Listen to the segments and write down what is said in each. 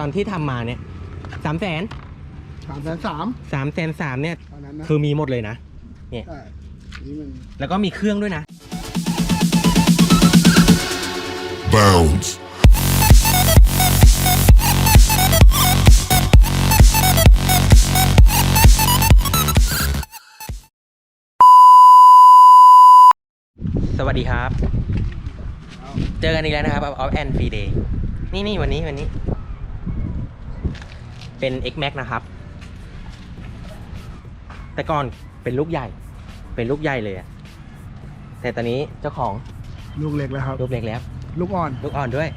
ตอนที่ทำมาเนี่ยสามแสนสามแสนสามสามแสนสามเนี่ย ตอนนั้นนะคือมีหมดเลยนะ ใช่นี่มัน แล้วก็มีเครื่องด้วยนะ Bounds. สวัสดีครับ เจอกันอีกแล้วนะครับออฟแอนฟรีเดย์นี่นี่วันนี้วันนี้ เป็น X Max นะครับ แต่ก่อนเป็นลูกใหญ่ เป็นลูกใหญ่เลยอะแต่ตอนนี้เจ้าของลูกเล็กแล้วครับ ลูกเล็กแล้ว ลูกอ่อน ลูกอ่อนด้วย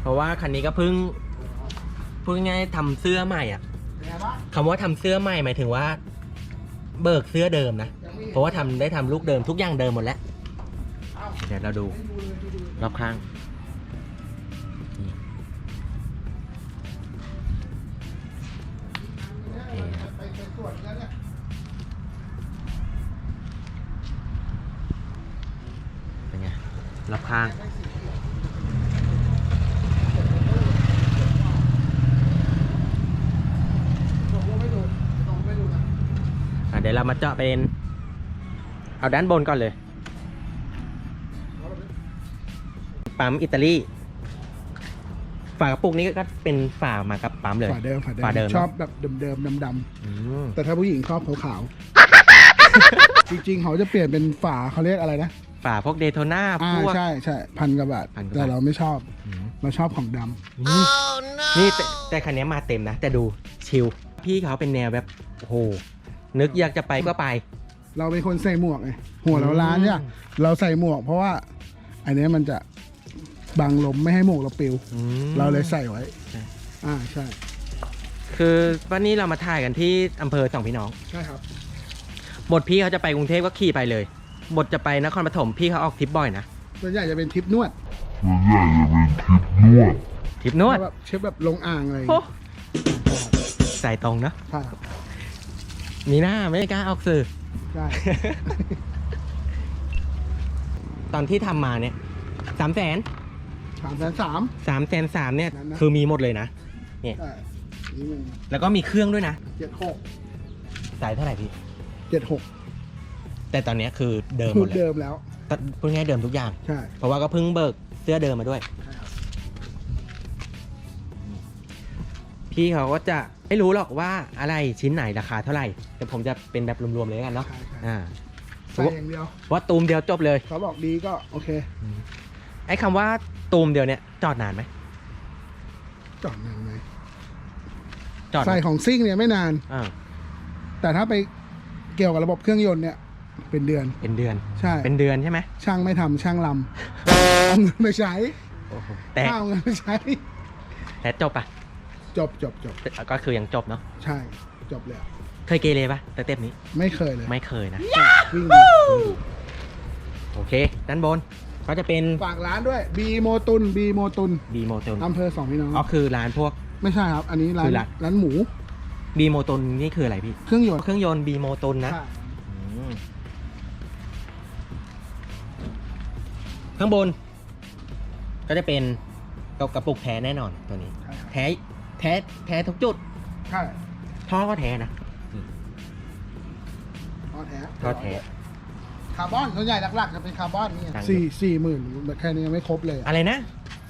เพราะว่าคันนี้ก็เพิ่งพูดง่ายๆทำเสื้อใหม่อะเป็นไงบ้างคำว่าทำเสื้อใหม่หมายถึงว่า เบิกเสื้อเดิมนะยังไม่เพราะว่าทำได้ทำลูกเดิมทุกอย่างเดิมหมดแล้วเอ้าเดี๋ยวเราดูให้ดูเลยดูดูรอบข้าง รอบข้างตรงไม่ดูตรงไม่ดูนะอะเดี๋ยวเรามาเจาะเป็น เอาด้านบนก่อนเลย ปั๊มอิตาลี ฝากระปุกนี้ก็เป็นฝามากับปั๊มเลยฝาเดิมฝาเดิมฝาเดิมชอบแบบเดิมๆดำอืมๆแต่ถ้าผู้หญิงชอบขาวๆ จริงๆเขาจะเปลี่ยนเป็นฝาเขาเรียกอะไรนะ ฝาพวกเดโทน่าอ่าพวก ใช่ใช่พันกว่าบาทพันกว่าบาท แต่เราไม่ชอบ อืมเราชอบของดำนี่นี่แต่แต่คันนี้มาเต็มนะ แต่ดูชิลพี่เขาเป็นแนวแบบโอ้โหนึกอยากจะไปก็ไป เราเป็นคนใส่หมวกไงหัวเราล้านเนี่ยอืม เราใส่หมวก เพราะว่า อันเนี้ยมันจะบังลมไม่ให้หมวกเราปลิว อืม เราเลยใส่ไว้ ใช่ อ่าใช่ คือวันนี้เรามาถ่ายกันที่อำเภอสองพี่น้อง ใช่ครับบทพี่เขาจะไปกรุงเทพก็ขี่ไปเลย บทจะไปนครปฐมพี่เขาออกทริปบ่อยนะส่วนใหญ่จะเป็นทริปนวดทริปนวดแบบเชฟแบบลงอ่างอะไรอย่างโอ้เงี้ยใส่ตรงเนอะใช่ครับมีหน้าไม่กล้าออกสื่อ ใช่ตอนที่ทำมาเนี่ยสามแสนสามแสนสาม สามแสนสามเนี่ย นั่นนะ คือมีหมดเลยนะ ใช่นี่มันแล้วก็มีเครื่องด้วยนะเจ็ดหกใส่เท่าไหร่พี่เจ็ดหก แต่ตอนเนี้ยคือเดิมหพูมดดเลยเดิมแล้วตพูดง่ายๆเดิมทุกอย่าง ใช่เพราะว่าก็เพิ่งเบิกเสื้อเดิมมาด้วย ใช่ครับพี่เขาก็จะไม่รู้หรอกว่าอะไรชิ้นไหนราคาเท่าไหร่ แต่ผมจะเป็นแบบรวมๆเลยแล้วกันเนาะใช่ใช่อ่าใส่อย่างเดียว ว่าตูมเดียวจบเลย เขาบอกดีก็โอเค ไอ้คำว่าตูมเดียวเนี่ยจอดนานไหมจอดนานไหมจอดใส่ของซิ่งเนี่ยไม่นาน อ่าแต่ถ้าไปเกี่ยวกับระบบเครื่องยนต์เนี่ย เป็นเดือน เป็นเดือน ใช่ เป็นเดือนใช่ไหมช่างไม่ทำช่างลำเอาเงินไปใช้โอ้โหแต่เอาเงินไปใช้ แต่จบอะจบจบจบก็คือยังจบเนาะใช่ จบเลยเคยเกเรปะสเต็ปนี้ไม่เคยเลยไม่เคยนะวิ่งโอเค ด้านบนก็จะเป็นฝากร้านด้วยบีโมตุนบีโมตุนบีโมตนอำเภอสองพี่น้องอ๋อคือร้านพวกไม่ใช่ครับ อันนี้ร้าคืนอร้านร้านหมูบีโมตนนี่คืออะไรพี่ เครื่องยนต์เครื่องยนต์บีโมตนนะ ข้างบน ก็จะเป็นกระปุกแท้แน่นอนตัวนี้ ใช่ครับแท้แท้แท้ทุกจุด ใช่ท่อก็แท้นะท่อแท้ท่อแท้ คาร์บอนส่วนใหญ่หลักๆจะเป็นคาร์บอนนี่ต่างสี่สี่หมื่นแค่นี้ยังไม่ครบเลยอะไรนะ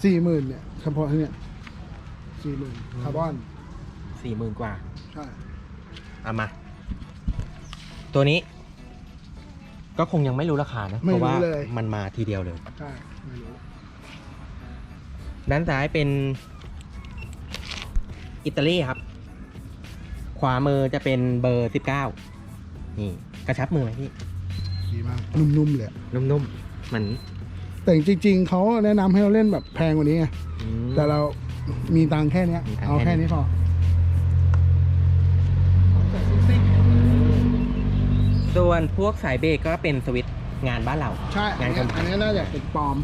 สี่หมื่นเนี่ยเฉพาะที่เนี่ยสี่หมื่นคาร์บอนสี่หมื่นกว่า ใช่เอามา ตัวนี้ ก็คงยังไม่รู้ราคานะ ไม่เพราะว่ารู้เลย มันมาทีเดียวเลย ใช่ไม่รู้ด้านซ้ายเป็นอิตาลีครับ ขวามือจะเป็นเบอร์สิบเก้านี่ กระชับมือไหมพี่ ดีมาก นุ่มๆเลยอะนุ่มๆเหมือนแต่จริงๆเขาแนะนำให้เราเล่นแบบแพงกว่านี้ไง อืม แต่เรามีตังค์แค่เนี้ย มีตังค์เอาแค่แค่นี้นี้พอ ส่วนพวกสายเบรกก็เป็นสวิตช์งานบ้านเรา ใช่อันงานนี้คอมอันนี้น่าจะเป็นปลอม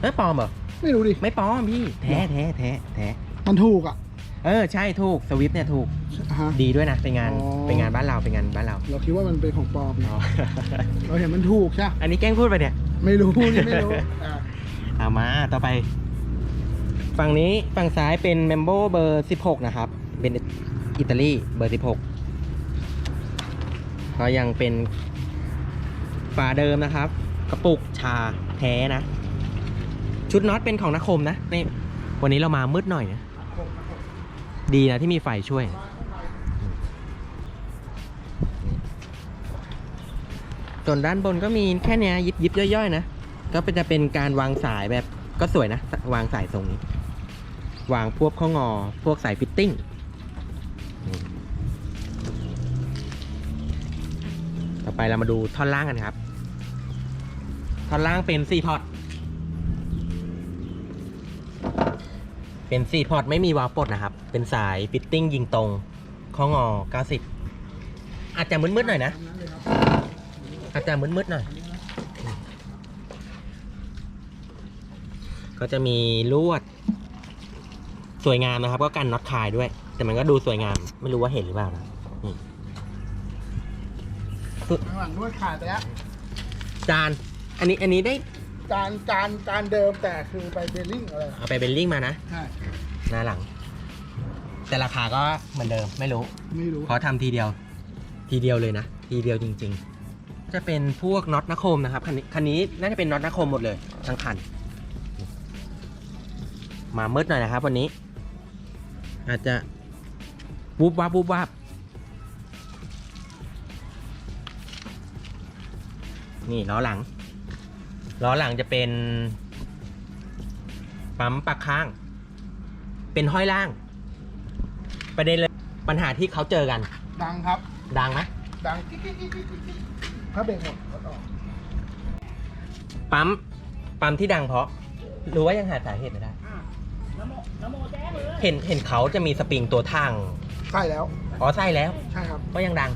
เอ้ยปลอมเหรอ ไม่รู้ดิ ไม่ปลอมพี่ แท้แท้แท้แท้มันถูกอะเออใช่ถูกสวิตช์เนี่ยถูกฮะ ดีด้วยนะเป็นงานอ๋อ เป็นงานบ้านเราเป็นงานบ้านเราเราคิดว่ามันเป็นของปลอมไงอ๋อ เราเห็นมันถูกใช่ปะอันนี้แกล้งพูดไปเนี่ย ไม่รู้นี่ไม่รู้อะเอามาต่อไป ฝั่งนี้ฝั่งซ้ายเป็นเมมโบเบอร์ 16 นะครับ เป็นอิตาลีเบอร์ 16 ก็ยังเป็นฝาเดิมนะครับ กระปุกชาแท้นะ ชุดน็อตเป็นของนักคมนะนี่วันนี้เรามามืดหน่อยนะดีนะที่มีไฟช่วย ส่วนด้านบนก็มีแค่เนี้ยยิบยิบย่อยๆนะ ก็เป็นจะเป็นการวางสายแบบก็สวยนะ วางสายทรงนี้ วางพวกข้องอ พวกสายฟิตติ้ง ต่อไปเรามาดูท่อนล่างกันครับ ท่อนล่างเป็น4พอร์ตเป็น4พอร์ตไม่มีวาล์วปลดนะครับ เป็นสายฟิตติ้งยิงตรงข้องอ90 อาจจะมืดๆหน่อยนะ อาจจะมืดๆหน่อย ก็จะมีลวด สวยงามนะครับ ก็กันน็อตคายด้วย แต่มันก็ดูสวยงาม ไม่รู้ว่าเห็นหรือเปล่านะ ข้างหลังนวดขาดไปแล้วจาน อันนี้อันนี้ได้จานจานจานเดิมแต่คือไปเบลลิ่งอะไรเอาไปเบลลิ่งมานะ ใช่หน้าหลัง แต่ราคาก็เหมือนเดิมไม่รู้ ไม่รู้เพราะทำทีเดียว ทีเดียวเลยนะ ทีเดียวจริง ๆ จะเป็นพวกน็อตนคมนะครับคันนี้คันนี้น่าจะเป็นน็อตนคมหมดเลยทั้งคัน มามืดหน่อยนะครับ วันนี้ อาจจะวูบวับวูบวับ นี่ล้อหลัง ล้อหลังจะเป็น ปั๊มปักข้าง เป็นห้อยล่าง ประเด็นเลยปัญหาที่เขาเจอกัน ดังครับ ดังไหมดังกิ๊กกิ๊กกิ๊กกิ๊กกิ๊กถ้าเบรกหมดก็ต่อปั๊ม ปั๊มที่ดังเพราะ รู้ว่ายังหาสาเหตุไม่ได้เห็นเห็นเขาจะมีสปริงตัวทางใช่แล้ว อ๋อใส่แล้ว ใช่ครับ ก็ยังดัง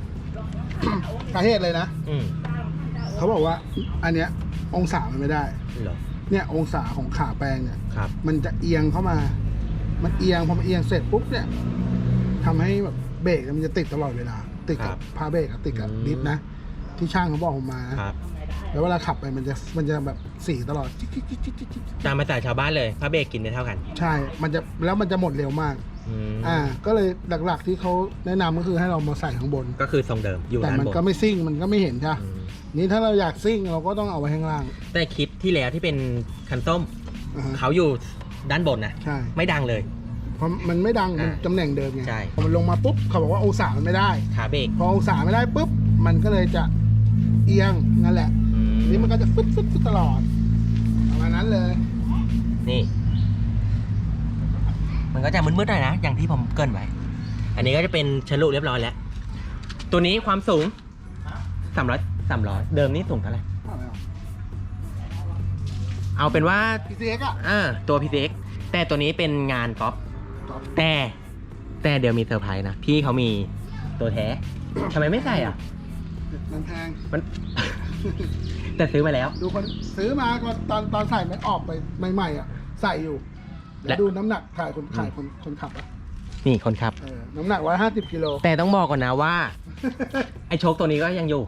สาเหตุเลยนะ อืม เขาบอกว่า อันเนี้ยองศามันไม่ได้ เหรอ เนี่ยองศาของขาแปลงเนี่ย ครับ มันจะเอียงเข้ามา มันเอียงพอมันเอียงเสร็จปุ๊บเนี่ยทำให้แบบเบรกมันจะติดตลอดเวลา ติดครักับบพาเบรกอะติดกับอืม ดิฟนะ ที่ช่างเขาบอกผมมานะครับ แล้วเวลาขับไปมันจะมันจะแบบสีตลอดจิ๊กจิ๊กจิ๊กจิ๊กจิ๊กจิ๊กตามภาษาชาวบ้านเลยพระเบรกกินได้เท่ากัน ใช่ มันจะแล้วมันจะหมดเร็วมาก อืมอ่า ก็เลยหลักๆที่เขาแนะนำก็คือให้เรามาใส่ข้างบน ก็คือทรงเดิมอยู่แต่ด้านมันบนก็ไม่ซิ่งมันก็ไม่เห็นใช่ปะอืม นี่ถ้าเราอยากซิ่งเราก็ต้องเอาไว้ข้างล่าง แต่คลิปที่แล้วที่เป็นคันส้ม อ่าฮะ เขาอยู่ด้านบนนะ ใช่ ไม่ดังเลย เพราะมันไม่ดังมันอ่าตำแหน่งเดิมไงใช่ พอมันลงมาปุ๊บเขาบอกว่าองศามันไม่ได้ ขาเบรกพอองศาไม่ได้ปุ๊บมันก็เลยจะเอียงนั่นแหละอืมนี่มันก็จะฟึดฟึดฟึดตลอดประมาณนั้นเลย นี่ มันก็จะมืดๆหน่อยนะ อย่างที่ผมเกรินไว้ อันนี้ก็จะเป็นฉลุเรียบร้อยแล้ว ตัวนี้ความสูงสามร้อย สามร้อยเดิมนี่สูงเท่าไหร่เอาเป็นว่าพีซีเอ็กอะอ่าตัว PCX แต่ตัวนี้เป็นงานก๊อปครับแต่แต่เดี๋ยวมีเซอร์ไพรส์นะ พี่เขามีตัวแท้ทำไมไม่ใส่อะ มันแพงมัน แต่ซื้อมาแล้ว ดูคนซื้อมาก็ตอนตอนใส่มันออกไปใหม่ๆอะ ใส่อยู่และแล้วดูน้ำหนักขายคนขายคนคนขับอะนี่คนครับเออน้ำหนักร้อยห้าสิบกิโลแต่ต้องบอกก่อนนะว่า ไอ้โชคตัวนี้ก็ยังอยู่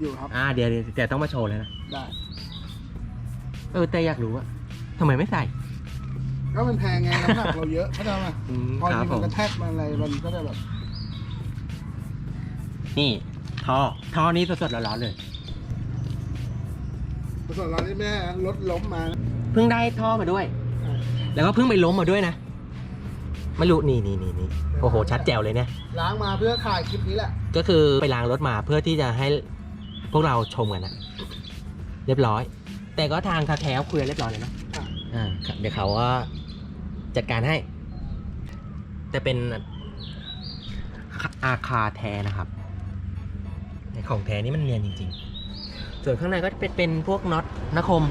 อยู่ครับ อ่าเดี๋ยวเดี๋ยวเดี๋ยวต้องมาโชว์เลยนะ ได้ เออแต่อยากรู้ว่าทำไมไม่ใส่ ก็มันแพงไง น้ำหนักเราเยอะเข้าใจไหมอืมพอครับที่ผมันม กระแทกมันอะไร มันก็จะแบบนี่ท่อท่อนี้สดๆร้อนๆเลยส่วนเราที่แม่รถล้มมานะเพิ่งได้ท่อมาด้วย อ่าแล้วก็เพิ่งไปล้มมาด้วยนะ ไม่รู้นี่นี่นี่นี่โอ้โห ชัดแจ๋วเลยเนี่ย ล้างมาเพื่อถ่ายคลิปนี้แหละ ก็คือไปล้างรถมาเพื่อที่จะให้ พวกเราชมกันนะเรียบร้อย แต่ก็ทางคาแคลคุยกันเรียบร้อยเลยนะอะอ่าครับเดี๋ยวเขาก็จัดการให้แต่เป็นอาคาแท้นะครับในของแท้นี่มันเนียนจริง ๆ ส่วนข้างในก็เป็นเป็นพวกน็อตนคม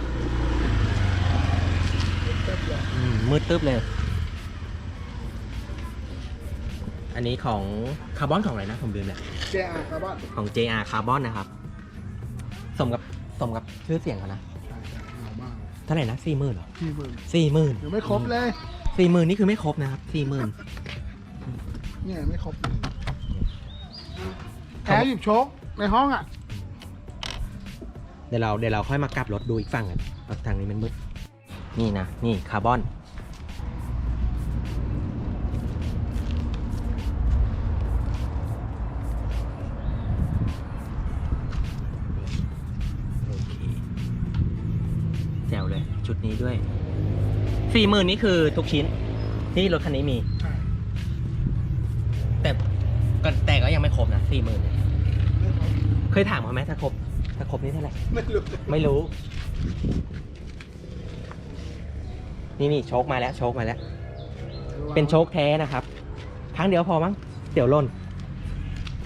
อืมมืดตึ๊บเลย อันนี้ของคาร์บอนของอะไรนะ ผมลืมแล้วเจอาร์คาร์บอนของ JR Carbon นะครับสมกับ สมกับชื่อเสียงเขานะใช่ใช่เอามากเท่าไหร่นะสี่หมื่นเหรอที่หมื่นสี่หมื่นยังไม่ครบเลย สี่หมื่นนี่คือไม่ครบนะครับสี่หมื่น เนี่ยไม่ครบแพ้หยิบโชคในห้องอะ เดี๋ยวเราเดี๋ยวเราค่อยมากลับรถดูอีกฝั่งกันเพราะทางนี้มันมืด นี่นะ นี่คาร์บอน ชุดนี้ด้วยสี่หมื่นนี่คือทุกชิ้น ที่รถคันนี้มี ใช่แต่ก็แต่ก็ยังไม่ครบนะสี่หมื่นเคยถามเขาไหมถ้าครบถ้าครบนี่เท่าไหร่ ไม่รู้ไม่รู้ นี่นี่โชคมาแล้วโชคมาแล้ว เป็นโชคแท้นะครับ ครั้งเดียวพอมั้งเดี๋ยวหล่น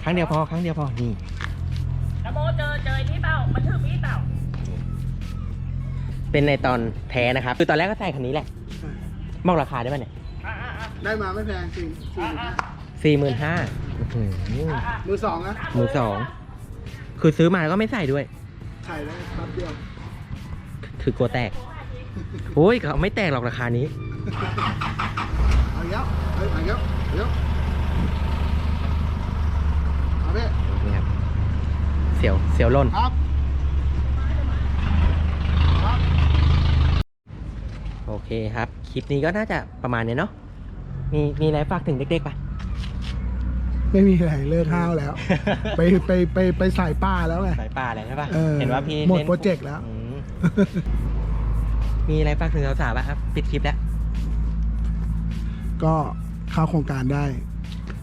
ครั้งเดียวพอ ครั้งเดียวพอ นี่ นโมเจอเจอไอ้นี่เปล่ เป็นในตอนแท้นะครับ คือตอนแรกก็ใส่คันนี้แหละใช่บอกราคาได้ไหมเนี่ยอ่าอ่าอ่าได้มาไม่แพงจริงสี่หมื่นห้าสี่หมื่นห้าอ่าอ่ามือสองนะมือสองคือซื้อมาแล้วก็ไม่ใส่ด้วยใช่ได้แป๊บเดียวคือกลัวแตกโอ้ยเขาไม่แตกหรอกราคานี้เอาเยอะเฮ้ยเอาเยอะเอาเยอะเอาไปนี่ครับเสียวเสียวหล่นครับครับ โอเคครับ คลิปนี้ก็น่าจะประมาณนี้เนาะมีมีอะไรฝากถึงเด็กๆปะ ไม่มีอะไรเลิกห้าวแล้ว ไปไปไปไปใส่ป้าแล้วไง สายป่าอะไรใช่ปะเออเห็นว่าพี่หมดล่นโปรเจกต์แล้ว อืมมีอะไรฝากถึงสาวๆปะครับปิดคลิปแล้วก็เข้าโครงการได้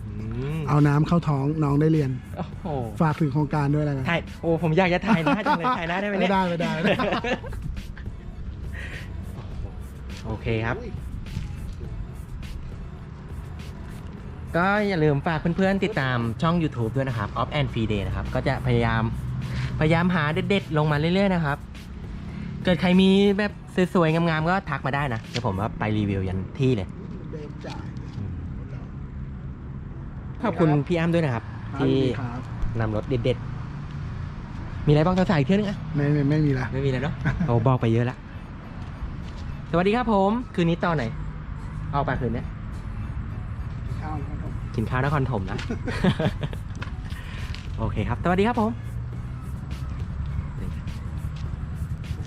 อืมเอาน้ำเข้าท้องน้องได้เรียน โอ้โหฝากถึงโครงการด้วยแล้วกันถ่ายโอ้ผมอยากจะถ่ายหน้าจังเลยถ่ายหน้าได้ไหมไม่เนี่ยได้ไม่ได้ไม่ได้ โอเคครับ ก็อย่าลืมฝากเพื่อนๆติดตามช่อง YouTube ด้วยนะครับ Off and Free Day นะครับ ก็จะพยายามพยายามหาเด็ดๆ ลงมาเรื่อยๆ นะครับ เกิดใครมีแบบสวยๆ งามๆ ก็ทักมาได้นะ เดี๋ยวผมว่าไปรีวิวยันที่เลยเดิมจ่ายขอบคุณพี่อ้ำด้วยนะครับ ที่ครับนำรถเด็ดๆ มีอะไรบ้างจะใส่เที่ยวนึงอะไม่ไม่ไม่มีละไม่มีแล้วเนาะ โอ้บอกไปเยอะละ สวัสดีครับผม คืนนี้ตอนไหนออกไปคืนเนี้ยข้าวนะครับผมกินข้าวนครถมนะ โอเคครับ สวัสดีครับผม